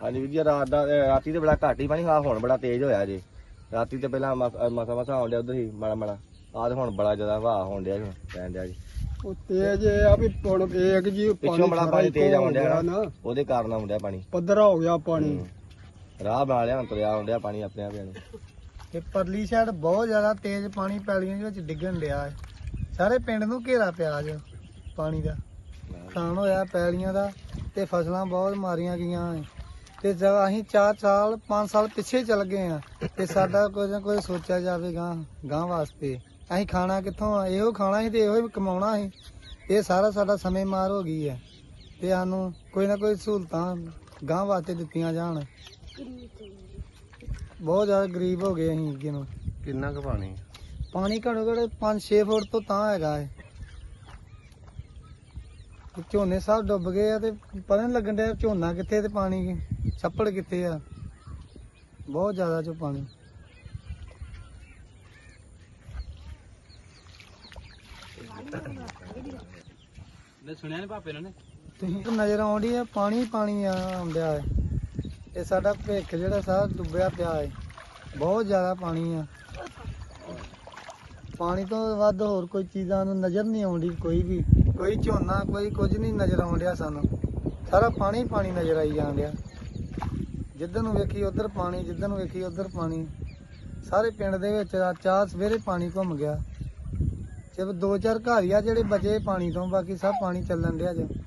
ਹਾਂਜੀ ਵੀਰ ਜੀ ਰਾਤ ਦਾ ਅਹ ਰਾਤੀ ਤੇ ਬੜਾ ਘੱਟ ਹੀ ਪਾਣੀ ਹਾਂ ਹੁਣ ਬੜਾ ਤੇਜ਼ ਹੋਇਆ ਜੀ। ਰਾਤੀ ਤੇ ਪਹਿਲਾਂ ਮਸਾ ਮਸਾ ਆਉਣ ਡਿਆ ਉਧਰ ਹੀ ਮਾੜਾ ਮਾੜਾ। ਆਹ ਤੇ ਹੁਣ ਬੜਾ ਜ਼ਿਆਦਾ ਹਵਾ ਹੋਣ ਡਿਆ ਜੀ ਪੈਣ ਡਿਆ ਜੀ। ਉਹ ਤੇਜ ਇਹ ਆ ਵੀ ਹੁਣ ਏਕ ਜੀ ਪਿੱਛੋਂ ਬੜਾ ਸਾਰਾ ਪਾਣੀ ਤੇਜ਼ ਇੱਕੋ ਆਉਣ ਡਿਆ ਨਾ ਉਹਦੇ ਕਾਰਨ ਆਉਣ ਡਿਆ ਪਾਣੀ। ਪੱਧਰਾ ਹੋ ਗਿਆ ਪਾਣੀ। ਰਾਹ ਬਣਾ ਲਿਆ ਹੁਣ ਤੁਰਿਆ ਆਉਣ ਡਿਆ ਪਾਣੀ ਆਪਣੇ ਆਪ ਹੀ ਨੂੰ ਤੇ ਪਰਲੀ ਸਾਈਡ ਬਹੁਤ ਜ਼ਿਆਦਾ ਤੇਜ਼ ਪਾਣੀ ਪੈਲੀਆਂ ਦੇ ਵਿੱਚ ਡਿੱਗਣ ਡਿਆ ਹੈ। ਸਾਰੇ ਪਿੰਡ ਨੂੰ ਘੇਰਾ ਪਿਆ ਅੱਜ ਪਾਣੀ ਦਾ। ਨੁਕਸਾਨ ਹੋਇਆ ਪੈਲੀਆਂ ਦਾ ਤੇ ਫਸਲਾਂ ਬਹੁਤ ਮਾਰੀਆਂ ਗਈਆਂ ਹੈ ਤੇ ਜਦ ਅਸੀਂ 4 ਸਾਲ 5 ਸਾਲ ਪਿੱਛੇ ਚੱਲ ਗਏ ਆ ਤੇ ਸਾਡਾ ਕੋਈ ਨਾ ਕੋਈ ਸੋਚਿਆ ਜਾਵੇ ਗਾਂ ਵਾਸਤੇ। ਅਸੀਂ ਖਾਣਾ ਕਿੱਥੋਂ ਆ? ਇਹੋ ਖਾਣਾ ਸੀ ਤੇ ਇਹੋ ਹੀ ਕਮਾਉਣਾ ਸੀ। ਇਹ ਸਾਰਾ ਸਾਡਾ ਸਮੇਂ ਮਾਰ ਹੋ ਗਈ ਹੈ। ਤੇ ਸਾਨੂੰ ਕੋਈ ਨਾ ਕੋਈ ਸਹੂਲਤਾਂ ਗਾਂ ਵਾਸਤੇ ਦਿੱਤੀਆਂ ਜਾਣ। ਬਹੁਤ ਜ਼ਿਆਦਾ ਗਰੀਬ ਹੋ ਗਏ ਅਸੀਂ ਅੱਗੇ ਨੂੰ। ਕਿੰਨਾ ਕੁ ਪਾਣੀ? ਪਾਣੀ ਘੱਟੋ ਘੱਟ 5-6 ਫੁੱਟ ਤੋਂ ਤਾਂ ਹੈਗਾ ਹੈ। ਝੋਨੇ ਸਭ ਡੁੱਬ ਗਏ ਆ ਤੇ ਪਤਾ ਨਹੀਂ ਲੱਗਣ ਡਿਆ ਝੋਨਾ ਕਿੱਥੇ ਤੇ ਪਾਣੀ ਛੱਪੜ ਕਿੱਥੇ ਆ। ਬਹੁਤ ਜ਼ਿਆਦਾ ਚੋ ਪਾਣੀ। ਸੁਣਿਆ ਨੀ ਭਾਪੇ ਨੇ? ਤੁਸੀਂ ਤਾਂ ਨਜ਼ਰ ਆਉਂਦੀ ਆ ਪਾਣੀ ਪਾਣੀ ਆ ਆਉਂਦਿਆ ਹੈ ਇਹ ਸਾਡਾ ਭਿੱਖ ਜਿਹੜਾ ਸਾਰਾ ਡੁੱਬਿਆ ਪਿਆ ਹੈ ਬਹੁਤ ਜ਼ਿਆਦਾ ਪਾਣੀ ਆ। ਪਾਣੀ ਤੋਂ ਵੱਧ ਹੋਰ ਕੋਈ ਚੀਜ਼ਾਂ ਨੂੰ ਨਜ਼ਰ ਨਹੀਂ ਆਉਂਦੀ ਕੋਈ ਵੀ। ਕੋਈ ਝੋਨਾ, ਕੋਈ ਕੁਝ ਨਹੀਂ ਨਜ਼ਰ ਆਉਣ ਆਉਂਦਿਆ ਸਾਨੂੰ। ਸਾਰਾ ਪਾਣੀ ਪਾਣੀ ਨਜ਼ਰ ਆਈ ਜਾਣ ਜਾਂਦਿਆ ਜਿੱਧਰ ਨੂੰ ਵੇਖੀ ਉਧਰ ਪਾਣੀ, ਜਿੱਧਰ ਨੂੰ ਵੇਖੀ ਉਧਰ ਪਾਣੀ। ਸਾਰੇ ਪਿੰਡ ਦੇ ਵਿੱਚ ਆ ਚਾਹ ਸਵੇਰੇ ਪਾਣੀ ਘੁੰਮ ਗਿਆ। ਸਿਰਫ ਦੋ ਚਾਰ ਘਰ ਹੀ ਆ ਜਿਹੜੇ ਬਚੇ ਪਾਣੀ ਤੋਂ, ਬਾਕੀ ਸਭ ਪਾਣੀ ਚੱਲਣ ਡਿਆ ਜੇ।